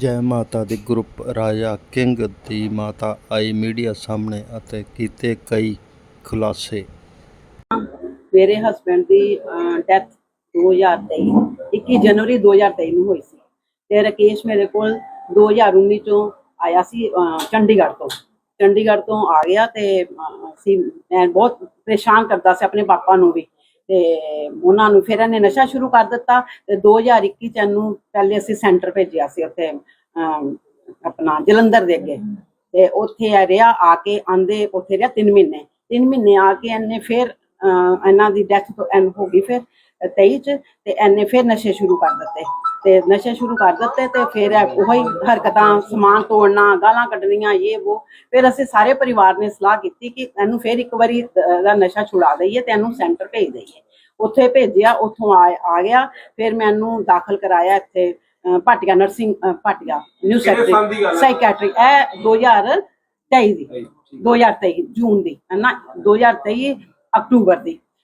ਜੈ ਮਾਤਾ ਦੀ ਗਰੁੱਪ ਰਾਜਾ ਕਿੰਗ ਦੀ ਮਾਤਾ ਆਈ ਮੀਡੀਆ ਸਾਹਮਣੇ ਅਤੇ ਕੀਤੇ ਕਈ ਖੁਲਾਸੇ। ਮੇਰੇ ਹਸਬੰਡ ਦੀ ਡੈਥ 2023 21 ਜਨਵਰੀ 2023 ਨੂੰ ਹੋਈ ਸੀ। ਤੇ ਰਕੇਸ਼ ਮੇਰੇ ਕੋਲ 2019 ਚੋਂ ਆਇਆ ਸੀ ਚੰਡੀਗੜ੍ਹ ਤੋਂ। ਚੰਡੀਗੜ੍ਹ ਤੋਂ ਆ ਗਿਆ ਤੇ ਅਹ, ਮੈਂ ਬਹੁਤ ਪਰੇਸ਼ਾਨ ਕਰਦਾ ਸੀ ਆਪਣੇ ਪਾਪਾ ਨੂੰ ਵੀ। ਤੇ ਉਹਨਾਂ ਨੂੰ ਫਿਰ ਇਹਨੇ ਨਸ਼ਾ ਸ਼ੁਰੂ ਕਰ ਦਿੱਤਾ ਤੇ 2021 ਚ ਇਹਨੂੰ ਪਹਿਲੇ ਅਸੀਂ ਸੈਂਟਰ ਭੇਜਿਆ ਸੀ ਉੱਥੇ ਆਪਣਾ ਜਲੰਧਰ ਦੇ ਅੱਗੇ। ਤੇ ਉੱਥੇ ਇਹ ਰਿਹਾ ਆ ਕੇ ਆਂਦੇ, ਉੱਥੇ ਰਿਹਾ 3 ਮਹੀਨੇ। 3 ਮਹੀਨੇ ਆ ਕੇ ਇਹਨੇ ਫਿਰ ਇਹਨਾਂ ਦੀ ਡੈਥ ਤੋਂ ਐਨ ਹੋ ਗਈ ਫਿਰ। 23 ਚ ਤੇ ਇਹਨੇ ਫਿਰ ਨਸ਼ੇ ਸ਼ੁਰੂ ਕਰ ਦਿੱਤੇ। ਤੇ ਨਸ਼ੇ ਸ਼ੁਰੂ ਕਰ ਦਿੱਤੇ ਤੇ ਫਿਰ ਉਹੀ ਹਰਕਤਾਂ ਸਮਾਨ ਤੋੜਨਾ ਗਾਲਾਂ ਕੱਢਣੀਆਂ ਇਹ ਉਹ। ਫਿਰ ਅਸੀਂ ਸਾਰੇ ਪਰਿਵਾਰ ਨੇ ਸਲਾਹ ਕੀਤੀ ਕਿ ਇਹਨੂੰ ਫਿਰ ਇੱਕ ਵਾਰੀ ਦ- ਨਸ਼ਾ ਛੁਡਾ ਦਈਏ ਤੇ ਇਹਨੂੰ ਸੈਂਟਰ ਭੇਜ ਦਈਏ। ਉੱਥੇ ਭੇਜਿਆ ਉੱਥੋਂ ਆ ਆ ਗਿਆ। ਫਿਰ ਮੈਂ ਇਹਨੂੰ ਦਾਖਲ ਕਰਾਇਆ ਇੱਥੇ Bhatia nursing Bhatia new psychiatry? Psychiatry ਇਹ 2023 ਦੀ। 2023 ਜੂਨ ਦੀ। ਨਾ? 2023 ਅਕਤੂਬਰ ਦੀ।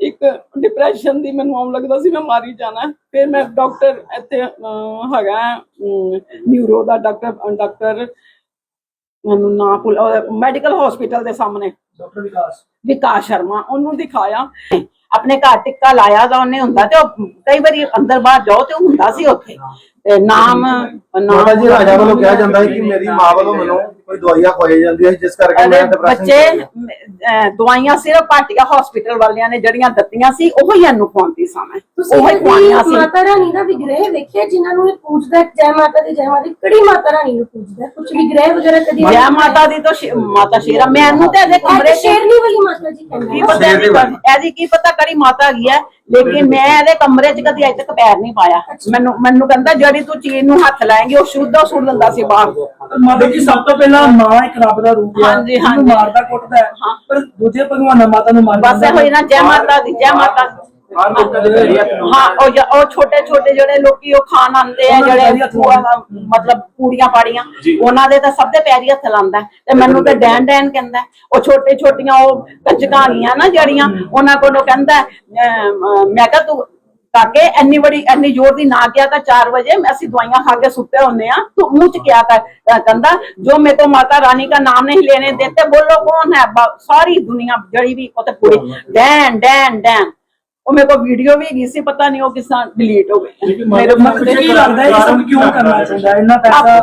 ਇੱਕ ਡਿਪਰੈਸ਼ਨ ਦੀ ਮੈਨੂੰ ਆਉਣ ਲੱਗਦਾ ਸੀ ਮੈਂ ਮਾਰੀ ਜਾਣਾ। ਫਿਰ ਮੈਂ ਡਾਕਟਰ ਇੱਥੇ ਹੈਗਾ ਨਿਊਰੋ ਦਾ ਡਾਕਟਰ ਡਾਕਟਰ ਮੈਨੂੰ ਨਾ ਭੁੱਲ ਮੈਡੀਕਲ ਹਸਪੀਟਲ ਦੇ ਸਾਹਮਣੇ। ਡਾਕਟਰ ਵਿਕਾਸ। ਵਿਕਾਸ ਸ਼ਰਮਾ ਉਹਨੂੰ ਦਿਖਾਇਆ। ਆਪਣੇ ਘਰ ਟਿੱਕਾ ਲਾਇਆ ਦਾ ਉਹਨੇ ਹੁੰਦਾ ਤੇ ਉਹ ਕਈ ਵਾਰੀ ਅੰਦਰ ਬਾਹਰ ਜਾਓ ਤੇ ਉਹ ਹੁੰਦਾ ਸੀ ਉੱਥੇ। ਤੇ ਨਾਮ ਮਾਤਾ ਜੀ ਰਾਜਾ ਵੱਲੋਂ ਕਿਹਾ ਜਾਂਦਾ ਹੈ ਕਿ ਮੇਰੀ ਮਾਂ ਵੱਲੋਂ ਮੈਨੂੰ ਕੋਈ ਦਵਾਈਆਂ ਖਵਾਈ ਜਾਂਦੀਆਂ ਜਿਸ ਕਰਕੇ ਮੈਂ ਡਿਪਰੈਸ਼ਨ ਬੱਚੇ ਦਵਾਈਆਂ ਸਿਰਫ ਭਾਟੀਆ ਹਸਪੀਟਲ ਵਾਲਿਆਂ ਨੇ ਜਿਹੜੀਆਂ ਦਿੱਤੀਆਂ ਸੀ ਉਹ ਹੀ ਇਹਨੂੰ ਖਵਾਉਂਦੀ ਸਾਂ ਉਹ ਹੀ ਖਵਾਈਆਂ ਸੀ। ਮਾਤਾ ਰਾਣੀ ਦਾ ਵਿਗ੍ਰਹਿ ਵੇਖਿਆ ਜਿਨ੍ਹਾਂ ਨੂੰ ਇਹ ਪੂਜਦਾ ਜੈ ਮਾਤਾ ਦੀ ਜੈ ਮਾਤਾ ਦੀ ਕਿਹੜੀ ਮਾਤਾ ਰਾਣੀ ਨੂੰ ਪੂਜਦਾ ਕੁਝ ਵਿਗ੍ਰਹਿ ਵਗੈਰਾ ਕਦੀ ਜੈ ਮਾਤਾ ਦੀ ਤਾਂ ਮਾਤਾ ਸ਼ੇਰਾ ਮੈਨੂੰ ਤੇ ਇਹਦੇ ਕਮਰੇ ਸ਼ੇਰਨੀ ਵਾਲੀ ਮਾਤਾ ਜੀ ਕਹਿੰਦੇ ਕੀ। ਪਤਾ ਇਹਦੀ ਕੀ ਪਤਾ ਕਿਹੜੀ ਮਾਤਾ ਹੈਗੀ ਹੈ। ਲੇਕਿਨ ਮੈਂ ਇਹਦੇ ਕਮਰੇ 'ਚ ਕਦੀ ਅਜੇ ਤੱਕ ਪੈਰ ਨਹੀਂ ਪਾਇਆ ਮੈਨੂੰ ਮੈਨੂੰ ਕਹਿੰਦਾ ਜਿਹੜੀ ਤੂੰ ਚੀਜ਼ ਨੂੰ ਹੱਥ ਲਾਏਂਗੀ ਉਹ ਸ਼ੁੱਧ ਉਹ ਸੁੱਟ ਦਿੰਦਾ ਸੀ ਬਾਹਰ ਮਾਤਾ ਜੀ ਸਭ ਤੋਂ ਪਹਿਲਾਂ ਮਾਂ ਇੱਕ ਰੱਬ ਦਾ ਰੂਪ ਹੈ ਹਾਂਜੀ, ਹਾਂਜੀ। ਮਾਰਦਾ ਕੁੱਟਦਾ ਹੈ ਹਾਂ। ਪਰ ਦੂਜੇ ਭਗਵਾਨਾਂ ਮਾਤਾ ਨੂੰ ਮਾਰ ਬਸ ਇਹ ਹੋਈ ਨਾ ਜੈ ਮਾਤਾ ਦੀ ਜੈ ਮਾਤਾ ਦੀ। ਹਰ ਲੋਕਾਂ ਦੇ ਘਰੇ ਹੱਥ ਹਾਂ ਉਹ ਜ- ਉਹ ਛੋਟੇ ਛੋਟੇ ਜਿਹੜੇ ਲੋਕੀ ਉਹ ਖਾਣ ਆਉਂਦੇ ਆ ਉਹਨਾਂ ਦੇ ਪੈਰੀ ਜਿਹੜੇ ਹੱਥ ਉਹ, ਲਾਉਂਦਾ। ਮਤਲਬ ਪੂੜੀਆਂ ਪਾੜੀਆਂ ਜੀ। ਉਹਨਾਂ ਦੇ ਤਾਂ ਸਭ ਦੇ ਮੈਂ ਕਿਹਾ ਤੂੰ ਇੰਨੀ ਬੜੀ ਇੰਨੀ ਜ਼ੋਰ ਦੀ ਨਾ ਕਿਹਾ ਕਰ 4 ਵਜੇ ਅਸੀਂ ਦਵਾਈਆਂ ਖਾ ਕੇ ਸੁੱਤੇ ਹੁੰਦੇ ਆ ਤੂੰ ਮੂੰਹ ਚ ਕਿਹਾ ਕਰ ਕਹਿੰਦਾ ਜੋ ਮੇਰੇ ਕੋ ਮਾਤਾ ਰਾਣੀ ਦਾ ਨਾਮ ਨਹੀਂ ਲੈਣੇ ਦੇਤੇ ਬੋਲੋ ਕੌਣ ਹੈ? ਸਾਰੀ ਦੁਨੀਆ ਜਿਹੜੀ ਵੀ ਉਹ ਤੇ ਪੂਰੀ। Dan Dan Dan. ਉਹ ਮੇਰੇ ਕੋਲ ਵੀਡੀਓ ਵੀ ਹੈਗੀ ਸੀ ਪਤਾ ਨਹੀਂ ਉਹ ਕਿਸ ਤਰ੍ਹਾਂ ਡਿਲੀਟ ਹੋ ਗਈ ਮੇਰੇ ਮੈਨੂੰ ਕੀ ਲੱਗਦਾ ਹੈ ਇਹ ਸਭ ਕਿਉਂ ਕਰਨਾ ਚਾਹੁੰਦਾ? ਹੈ? ਇੰਨਾ ਪੈਸਾ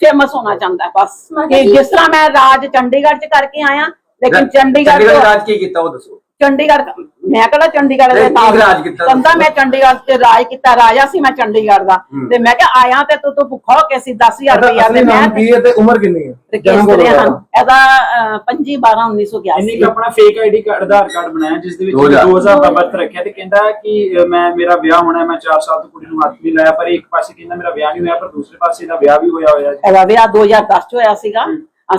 ਫੇਮਸ ਹੋਣਾ ਚਾਹੁੰਦਾ ਹੈ ਬਸ। ਕਿ ਜਿਸ ਤਰ੍ਹਾਂ ਮੈਂ ਰਾਜ ਚੰਡੀਗੜ੍ਹ ਚ ਕਰਕੇ ਆਇਆ ਲੇਕਿਨ ਚੰਡੀਗੜ੍ਹ ਚੰਡੀਗੜ੍ਹ ਰਾਜ ਕੀ ਕੀਤਾ ਉਹ ਦੱਸੋ। ਚੰਡੀਗੜ੍ਹ ਮੈਂ ਕਿਹੜਾ ਚੰਡੀਗੜ੍ਹ ਦੇ ਕੀ ਰਾਜ ਕੀਤਾ? ਕਹਿੰਦਾ ਮੈਂ ਚੰਡੀਗੜ੍ਹ ਤੇ ਰਾਜ ਕੀਤਾ ਰਾਜਾ ਸੀ ਮੈਂ ਚੰਡੀਗੜ੍ਹ ਦਾ। ਤੇ ਮੈਂ ਕਿਹਾ ਆਇਆ ਤੇ ਤੂੰ ਤੂੰ ਭੁੱਖਾ ਹੋ ਕੇ ਸੀ 10000 ਇਹਦਾ ਰੁਪਇਆ ਅਸਲੀ ਤੇ ਮੈਂ ਨਾਮ ਕੀ ਹੈ ਤੇ ਉਮਰ ਕਿੰਨੀ ਹੈ? ਰਕੇਸ਼ ਕਦੋਂ ਦੇ ਹਨ ਹੋਇਆ? ਇਹਦਾ 25 12 ਇਹਨੇ 1981 ਇੱਕ ਆਪਣਾ fake ID card Aadhaar card ਬਣਾਇਆ ਜਿਸ ਦੇ ਵਿੱਚ ਦੋ ਹਜ਼ਾਰ। 2000 ਦਾ ਬਰਥ ਰੱਖਿਆ ਤੇ ਕਹਿੰਦਾ ਕਿ ਮੈਂ ਮੇਰਾ ਵਿਆਹ ਹੋਣਾ ਹੈ, ਮੈਂ 4 ਸਾਲ ਤੋਂ ਕੁੜੀ ਨੂੰ ਹੱਥ ਵੀ ਲਾਇਆ ਪਰ ਇੱਕ ਪਾਸੇ ਕਹਿੰਦਾ ਮੇਰਾ ਵਿਆਹ ਨਹੀਂ ਹੋਇਆ ਪਰ ਦੂਸਰੇ ਪਾਸੇ ਇਹਦਾ ਵਿਆਹ ਵੀ ਹੋਇਆ ਹੋਇਆ ਜੀ। ਇਹਦਾ ਵਿਆਹ 2010 ਚ ਹੋਇਆ ਸੀਗਾ।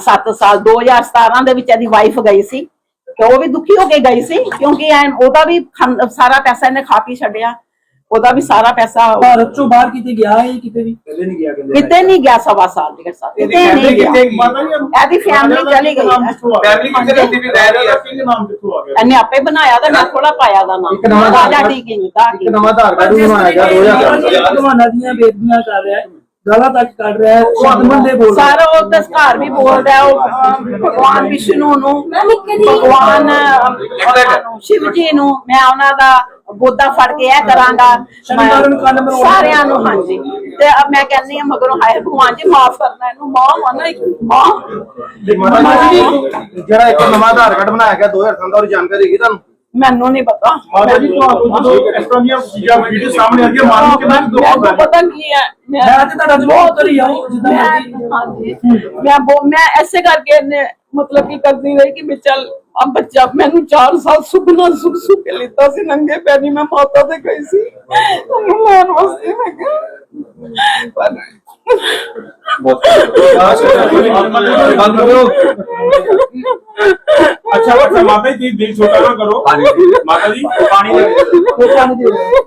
7 ਸਾਲ 2017 ਦੇ ਵਿੱਚ ਇਹਦੀ ਵਾਈਫ ਗਈ ਸੀ। ਤੇ ਉਹ ਵੀ ਦੁਖੀ ਹੋ ਕੇ ਗਈ ਸੀ ਕਿਉਂਕਿ ਐਨ ਉਹਦਾ ਵੀ ਖਾਂ- ਸਾਰਾ ਪੈਸਾ ਇਹਨੇ ਖਾ ਪੀ ਛੱਡਿਆ ਉਹਦਾ ਵੀ ਸਾਰਾ ਪੈਸਾ ਭਾਰਤ ਚੋਂ ਬਾਹਰ ਕਿਤੇ ਗਿਆ ਹੈ ਕਿਤੇ ਵੀ? ਪਹਿਲੇ ਨਹੀਂ ਗਿਆ ਕਹਿੰਦੇ। ਕਿਤੇ ਨਹੀਂ ਗਿਆ ਸਵਾ ਸਾਲ ਡੇਢ ਸਾਲ ਕਿਤੇ ਨਹੀਂ ਗਿਆ। ਇਹਦੀ ਫੈਮਿਲੀ ਚਲੀ ਗਈ। ਫੈਮਿਲੀ ਕਿੱਥੇ ਰਹਿੰਦੀ ਵੀ ਰਹਿ? ਰਹੀ ਹੈ ਇਹਨੇ ਆਪੇ ਬਣਾਇਆ ਤਾਂ ਮੈਂ ਥੋੜਾ ਪਾਇਆ ਦਾ ਨਾਮ। ਇੱਕ ਨਵਾਂ ਰਾਜਾ ਆਧਾਰ ਟੀਕਿੰਗ ਦਾ ਇੱਕ ਨਵਾਂ ਆਧਾਰ ਕਾਰਡ ਬਣਾਇਆ ਗਿਆ 2000 ਭਗਵਾਨਾਂ ਦੀਆਂ ਬੇਦਬੀਆਂ ਕਰ ਰਿਹਾ ਹੈ। ਗਾਲਾਂ ਤੱਕ ਕੱਢ ਰਿਹਾ ਹੈ ਸ਼ਬਦ ਦੇ ਬੋਲ। ਸਾਰਾ ਉਹ ਦਸਕਾਰ ਵੀ ਬੋਲਦਾ ਹੈ, ਉਹ ਅਹ, ਭਗਵਾਨ ਵਿਸ਼ਨੂੰ ਨੂੰ ਭਗਵਾਨ ਅਹ, ਸ਼ਿਵ ਜੀ ਨੂੰ ਮੈਂ ਉਹਨਾਂ ਦਾ ਬੋਧਾ ਫੜ ਕੇ ਇਹ ਕਰਾਂਗਾ ਸ਼ਨੀਵਾਰ ਨੂੰ ਕੰਨ ਮਰੋੜਨਾ। ਸਾਰਿਆਂ ਨੂੰ ਹਾਂਜੀ ਤੇ ਅਬ ਮੈਂ ਕਹਿੰਦੀ ਹਾਂ ਮਗਰੋਂ ਹਾਏ ਭਗਵਾਨ ਜੀ ਮਾਫ ਕਰਨਾ ਇਹਨੂੰ ਮਾਂ ਮਨਾ ਇੱਕ ਮਾਂ ਮਾਤਾ ਜੀ ਜਿਹੜਾ ਇੱਕ ਨਵਾਂ ਆਧਾਰ ਕਾਰਡ ਬਣਾਇਆ ਗਿਆ 2007 ਦਾ ਜਾਣਕਾਰੀ ਹੈਗੀ ਤੁਹਾਨੂੰ ਮੈਨੂੰ ਨਹੀਂ ਪਤਾ ਮਾਤਾ ਜੀ ਤੁਹਾਨੂੰ ਜਦੋਂ ਇਸ ਤਰ੍ਹਾਂ ਦੀਆਂ ਚੀਜ਼ਾਂ ਵੀਡੀਓ ਸਾਹਮਣੇ ਆਉਂਦੀਆਂ ਮਨ ਨੂੰ ਕਿੰਨਾ ਦੁੱਖ ਹੁੰਦਾ ਮੈਨੂੰ ਹੈ ਪਤਾ ਕੀ ਹੈ ਮੈਂ ਤੇ ਤੁਹਾਡਾ ਜਵਾਬ ਉੱਤਰ ਆਉਂ ਜਿੱਦਾਂ ਮੈਂ ਹਾਂਜੀ ਮੈਂ ਮੈਂ ਐਸੇ ਕਰਕੇ ਮਤਲਬ ਕੀ ਕਰਦੀ ਰਹੀ ਕਿ ਵੀ ਚੱਲ ਆ ਬੱਚਾ ਮੈਨੂੰ 4 ਸਾਲ ਸੁਪਨਾ ਸੁਖ ਸੁਖ ਕੇ ਲਿੱਤਾ ਸੀ ਨੰਗੇ ਪੈਰੀ ਮੈਂ ਮਾਤਾ ਦੇ ਗਈ ਸੀ ਉਹਨੂੰ ਲੈਣ ਵਾਸਤੇ ਮੈਂ ਕਿਹਾ ਪਰ ਬੰਦ ਕਰੋ ਅੱਛਾ ਅੱਛਾ ਮਾਤਾ ਜੀ ਤੁਸੀਂ ਦਿਲ ਛੋਟਾ ਨਾ ਕਰੋ ਹਾਂਜੀ ਮਾਤਾ ਜੀ ਪਾਣੀ ਦੇ ਉਹ ਪਾਣੀ ਦੇ ਦਿਓ।